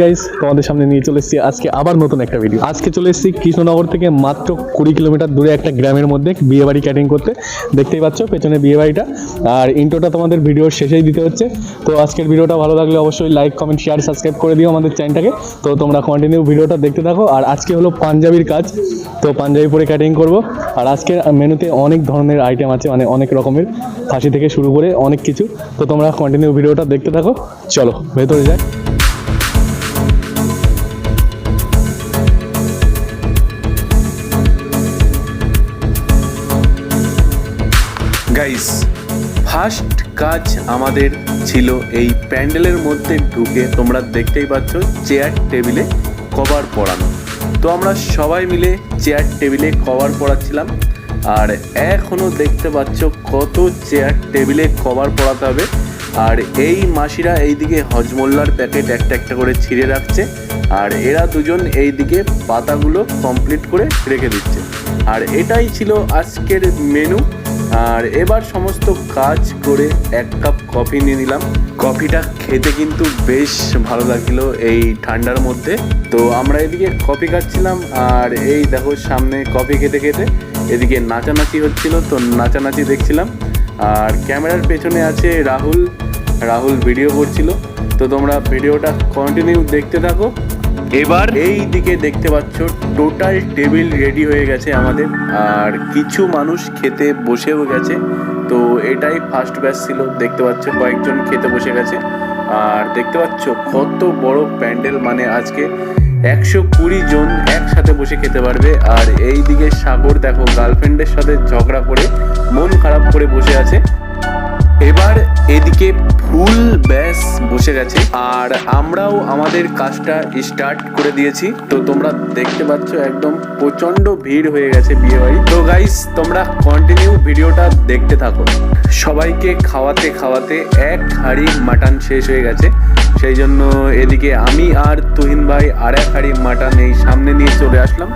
Guys তোমাদের সামনে নিয়ে চলে এসেছি। আজকে আবার নতুন একটা ভিডিও আজকে চলে এসেছি কৃষ্ণনগর থেকে মাত্র কুড়ি কিলোমিটার দূরে একটা গ্রামের মধ্যে বিয়ে বাড়ি ক্যাটারিং করতে। দেখতেই পাচ্ছ, পেছনে বিয়ে বাড়িটা আর ইন্ট্রোটা তোমাদের ভিডিওর শেষেই দিতে হচ্ছে। তো আজকের ভিডিওটা ভালো লাগলে অবশ্যই লাইক কমেন্ট শেয়ার সাবস্ক্রাইব করে দিও আমাদের চ্যানেলটাকে তো তোমরা কন্টিনিউ ভিডিওটা দেখতে থাকো। আর আজকে হলো পাঞ্জাবির কাজ। তো পাঞ্জাবি পরে ক্যাটারিং করব। আর আজকের মেনুতে অনেক ধরনের আইটেম আছে মানে অনেক রকমের। ফাঁসি থেকে শুরু করে অনেক কিছু। তো তোমরা কন্টিনিউ ভিডিওটা দেখতে থাকো। চলো, ভেতরে যাই। গাইস ফার্স্ট কাজ আমাদের ছিল এই প্যান্ডেলের মধ্যে ঢুকে তোমরা দেখতেই পাচ্ছ চেয়ার টেবিলে কভার পরানো। তো আমরা সবাই মিলে চেয়ার টেবিলে কভার পরাচ্ছিলাম। আর এখনও দেখতে পাচ্ছ কত চেয়ার টেবিলে কভার পরাতে হবে। আর এই মাসিরা এইদিকে হজমোল্লার প্যাকেট একটা একটা করে ছিঁড়ে রাখছে। আর এরা দুজন এইদিকে পাতাগুলো কমপ্লিট করে রেখে দিচ্ছে। আর এটাই ছিল আজকের মেনু আর এবার সমস্ত কাজ করে এক কাপ কফি নিয়ে নিলাম। কফিটা খেতে কিন্তু বেশ ভালো লাগছিল এই ঠান্ডার মধ্যে। তো আমরা এদিকে কফি খাচ্ছিলাম আর এই দেখো সামনে কফি খেতে খেতে এদিকে নাচানাচি হচ্ছিল, তো নাচানাচি দেখছিলাম। আর ক্যামেরার পেছনে আছে রাহুল রাহুল ভিডিও করছিল। তো তোমরা ভিডিওটা কন্টিনিউ দেখতে থাকো। এবার এই দিকে দেখতে পাচ্ছ টোটাল টেবিল রেডি হয়ে গেছে আমাদের। আর কিছু মানুষ খেতে বসেও গেছে। তো এটাই ফার্স্ট ব্যাচ ছিল, দেখতে পাচ্ছ কয়েকজন খেতে বসে গেছে। আর দেখতে পাচ্ছ কত বড় প্যান্ডেল মানে আজকে একশো কুড়ি জন একসাথে বসে খেতে পারবে। আর এই দিকে সাগর দেখো গার্লফ্রেন্ডের সাথে ঝগড়া করে, মন খারাপ করে বসে আছে। এবার এদিকে ফুল ব্যাস বসে গেছে। আর আমরাও আমাদের কাজটা স্টার্ট করে দিয়েছি। তো তোমরা দেখতে পাচ্ছ একদম প্রচণ্ড ভিড় হয়ে গেছে বিয়ে বাড়ি তো গাইস তোমরা কন্টিনিউ ভিডিওটা দেখতে থাকো। সবাইকে খাওয়াতে খাওয়াতে এক হাড়ি মাটন শেষ হয়ে গেছে। সেই জন্য এদিকে আমি আর তুহিন ভাই আর এক হাঁড়ি মাটন এই সামনে নিয়ে চলে আসলাম।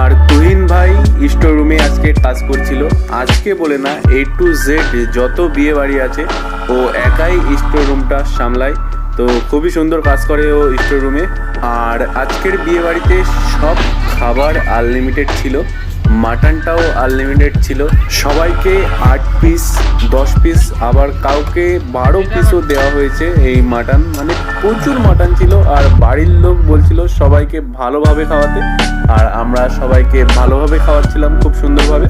আর তুহিন ভাই স্টোর রুমে আজকে কাজ করছিল। আজকে বলে না এ টু জেড যত বিয়ে বাড়ি আছে, ও একাই স্টোর রুমটা সামলায়। তো খুবই সুন্দর কাজ করে ও স্টোর রুমে আর আজকের বিয়ে বাড়িতে সব খাবার আনলিমিটেড ছিল, মাটনটাও আনলিমিটেড ছিল। সবাইকে আট পিস দশ পিস আবার কাউকে বারো পিসও দেওয়া হয়েছে এই মাটন। মানে প্রচুর মাটন ছিল আর বাড়ির লোক বলছিল সবাইকে ভালোভাবে খাওয়াতে। আর আমরা সবাইকে ভালোভাবে খাওয়াচ্ছিলাম খুব সুন্দরভাবে।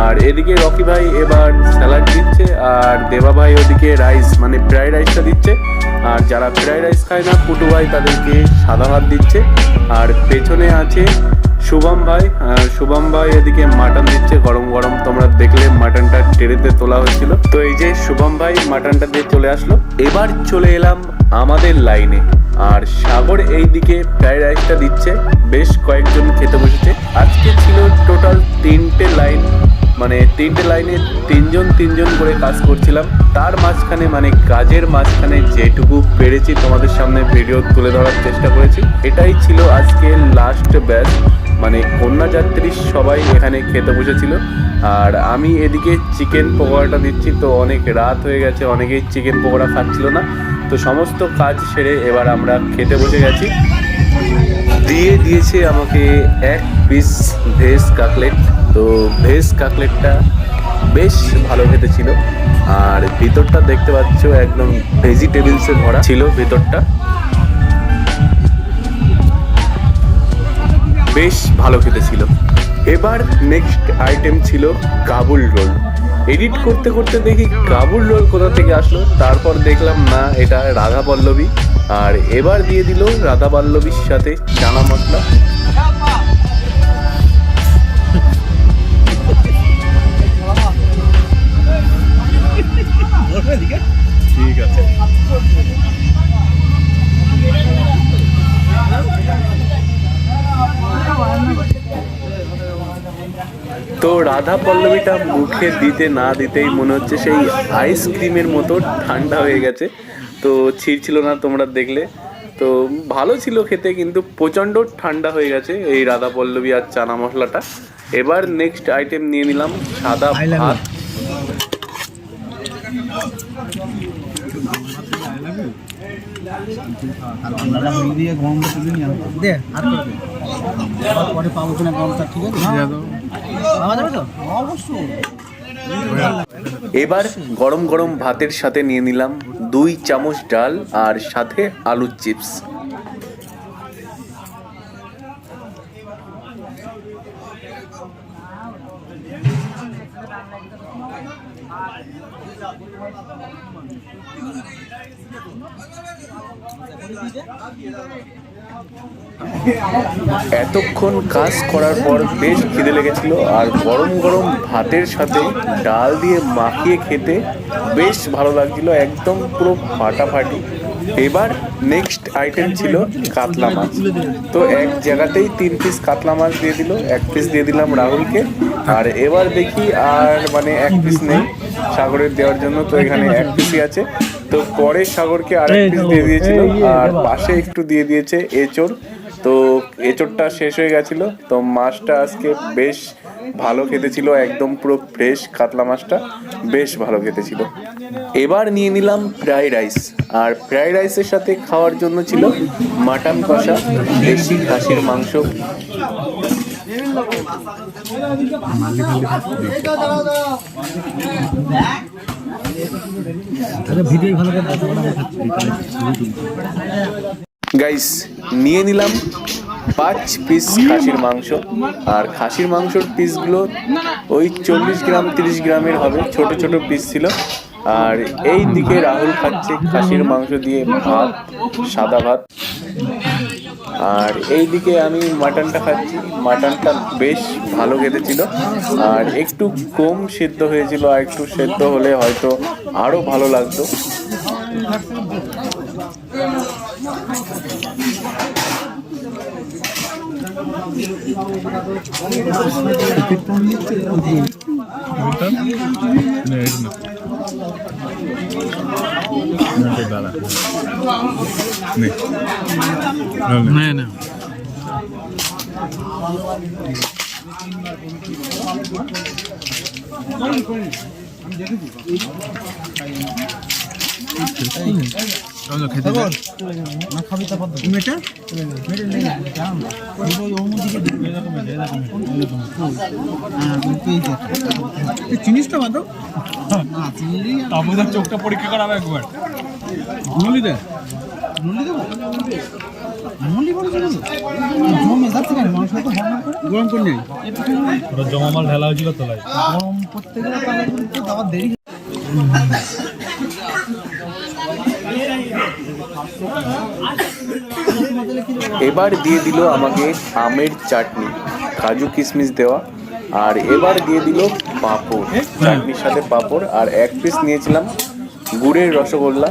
আর এদিকে রকি ভাই এবার স্যালাড দিচ্ছে আর দেবা ভাই ওদিকে রাইস মানে ফ্রাইড রাইসটা দিচ্ছে। আর যারা ফ্রাইড রাইস খায় না, পুটু ভাই তাদেরকে সাদা ভাত দিচ্ছে। আর পেছনে আছে শুভম ভাই। শুভম ভাই এদিকে মাটন দিচ্ছে গরম গরম। তোমরা দেখলে মাটনটা টেরেতে তোলা হয়েছিল। তো এই যে শুভম ভাই মাটনটা দিয়ে চলে আসলো। এবার চলে এলাম আমাদের লাইনে। আর সাগর এই দিকে ফ্রাইড রাইসটা দিচ্ছে। বেশ কয়েকজন খেতে বসেছে। আজকে ছিল টোটাল তিনটে লাইন। মানে তিনটে লাইনে তিনজন তিনজন করে কাজ করছিলাম। তার মাঝখানে মানে কাজের মাঝখানে যেটুকু পেরেছি তোমাদের সামনে ভিডিও তুলে ধরার চেষ্টা করেছি। এটাই ছিল আজকে লাস্ট ব্যাচ মানে কন্যাযাত্রী সবাই এখানে খেতে বসেছিল। আর আমি এদিকে চিকেন পকোড়াটা দিচ্ছি। তো অনেক রাত হয়ে গেছে। অনেকেই চিকেন পকোড়া খাচ্ছিল না। তো সমস্ত কাজ সেরে এবার আমরা খেতে বসে গেছি। দিয়ে দিয়েছে আমাকে এক পিস ভেজ কাকলেট। তো ভেজ কাকলেটটা বেশ ভালো খেতে ছিল। আর ভিতরটা দেখতে পাচ্ছ একদম ভেজিটেবলসে ভরা ছিল ভিতরটা। বেশ ভালো খেতে ছিল। এবার নেক্সট আইটেম ছিল কাবুল রোল। এডিট করতে করতে দেখি কাবুল রোল কোথা থেকে আসলো। তারপর দেখলাম, না, এটা রাধা পল্লবী। আর এবার দিয়ে দিল রাধা পল্লবীর সাথে চানা মশলা। রাধা পল্লবীটা মুখে দিতে না দিতেই মনে হচ্ছে সেই আইসক্রিমের মতো ঠান্ডা হয়ে গেছে। তো ছিঁড়ছিল না তোমরা দেখলে। তো ভালো ছিল খেতে কিন্তু প্রচণ্ড ঠান্ডা হয়ে গেছে এই রাধা পল্লবী আর চানা মশলাটা। এবার নেক্সট আইটেম নিয়ে নিলাম সাদা ভাত। দে আর পরে পাবো কিনা গরমটা ঠিক আছে? এবার গরম গরম ভাতের সাথে নিয়ে নিলাম দুই চামচ ডাল আর সাথে আলুর চিপস। এতক্ষণ কাজ করার পর বেশ খিদে লেগেছিল আর গরম গরম ভাতের সাথে ডাল দিয়ে মাখিয়ে খেতে বেশ ভালো লাগছিল, একদম পুরো ফাটাফাটি। এবার নেক্সট আইটেম ছিল কাতলা মাছ। তো এক জায়গাতেই তিন পিস কাতলা মাছ দিয়ে দিল, এক পিস দিয়ে দিলাম রাহুলকে। আর এবার দেখি আর মানে এক পিস নেই সাগরের দেওয়ার জন্য, তো এখানে এক পিসই আছে। তো পরে সাগরকে আর এক পিস দিয়ে দিয়েছিল আর পাশে একটু দিয়ে দিয়েছে এচোর তো এঁচোড়টা শেষ হয়ে গেছিল তো মাছটা আজকে বেশ ভালো খেতে ছিল একদম পুরো ফ্রেশ কাতলা মাছটা বেশ ভালো খেতে ছিল এবার নিয়ে নিলাম ফ্রাইড রাইস আর ফ্রাইড রাইসের সাথে খাওয়ার জন্য ছিল মাটন কষা দেশি খাসির মাংস। গাইস নিয়ে নিলাম পাঁচ পিস খাসির মাংস। আর খাসির মাংসর পিসগুলো ওই চল্লিশ গ্রাম, তিরিশ গ্রামের হবে, ছোট ছোট পিস ছিল। আর এই দিকে রাহুল খাচ্ছে খাসির মাংস দিয়ে ভাত, সাদা ভাত। আর এই দিকে আমি মাটনটা খাচ্ছি। মাটনটা বেশ ভালো খেতে ছিল আর একটু কম সেদ্ধ হয়েছিল, আর একটু সেদ্ধ হলে হয়তো আরও ভালো লাগতো না না খাবি তারপর মেটা মেটে নেই জাম ওই ওর মধ্যে দিকে এরকম এরকম এরকম হ্যাঁ পেয়ে যেত জিনিসটা বাদ না চিনি তারপর চোখটা পরীক্ষা করাবে একবার। মুলি দে মুলি দেবো মুলি বলে চলে জমে যাচ্ছে কেন মানুষ তো গরম করে নেই। ওটা জমামাল ঢালা হয়েছিল তোলায়। গরম করতে গেলে তাহলে কিন্তু দেরি এবার দিয়ে দিল আমাকে আমের চাটনি কাজু কিশমিশ দেওয়া আর এবার দিয়ে দিল পাঁপড়। চাটনির সাথে পাঁপড় আর এক পিস নিয়েছিলাম গুড়ের রসগোল্লা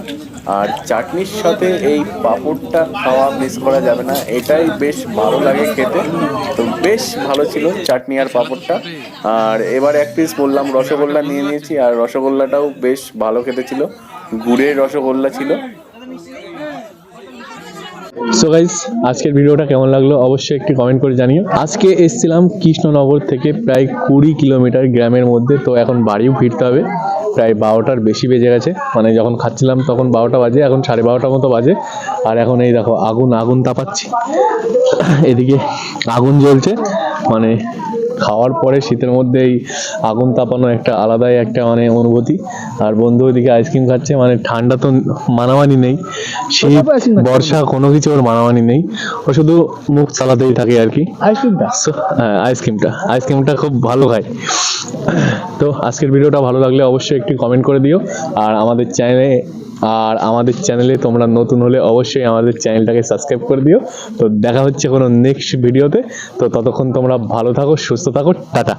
আর চাটনির সাথে এই পাঁপড়টা খাওয়া মিস করা যাবে না। এটাই বেশ ভালো লাগে খেতে। তো বেশ ভালো ছিল চাটনি আর পাঁপড়টা। আর এবার এক পিস বললাম, রসগোল্লা নিয়ে নিয়েছি আর রসগোল্লাটাও বেশ ভালো খেতে ছিল। গুড়ের রসগোল্লা ছিল। সো গাইস আজকের ভিডিওটা কেমন লাগল অবশ্যই একটি কমেন্ট করে জানিও। আজকে এসেছিলাম কৃষ্ণনগর থেকে প্রায় কুড়ি কিলোমিটার গ্রামের মধ্যে, তো এখন বাড়িও ফিরতে হবে। প্রায় বারোটার বেশি বেজে গেছে। মানে যখন খাচ্ছিলাম তখন বারোটা বাজে, এখন সাড়ে বারোটার মতো বাজে। আর এখন এই দেখো, আগুন আগুন তাপাচ্ছি। এদিকে আগুন জ্বলছে। মানে খাওয়ার পরে শীতের মধ্যে এই আগুন তাপানো একটা আলাদাই একটা মানে অনুভূতি। আর বন্ধু ওইদিকে আইসক্রিম খাচ্ছে মানে ঠান্ডা তো মানামানি নেই। শীত বর্ষা কোনো কিছু ওর মানামানি নেই। ও শুধু মুখ চালাতেই থাকে আর কি। আইসক্রিমটা? হ্যাঁ আইসক্রিমটা। আইসক্রিমটা খুব ভালো খায়। তো আজকের ভিডিওটা ভালো লাগলে অবশ্যই একটি কমেন্ট করে দিও। আর আমাদের চ্যানেলে আর আমাদের চ্যানেলে তোমরা নতুন হলে অবশ্যই আমাদের চ্যানেলটাকে সাবস্ক্রাইব করে দিও। তো দেখা হচ্ছে কোনো নেক্সট ভিডিওতে তো ততক্ষণ তোমরা ভালো থাকো, সুস্থ থাকো, টাটা।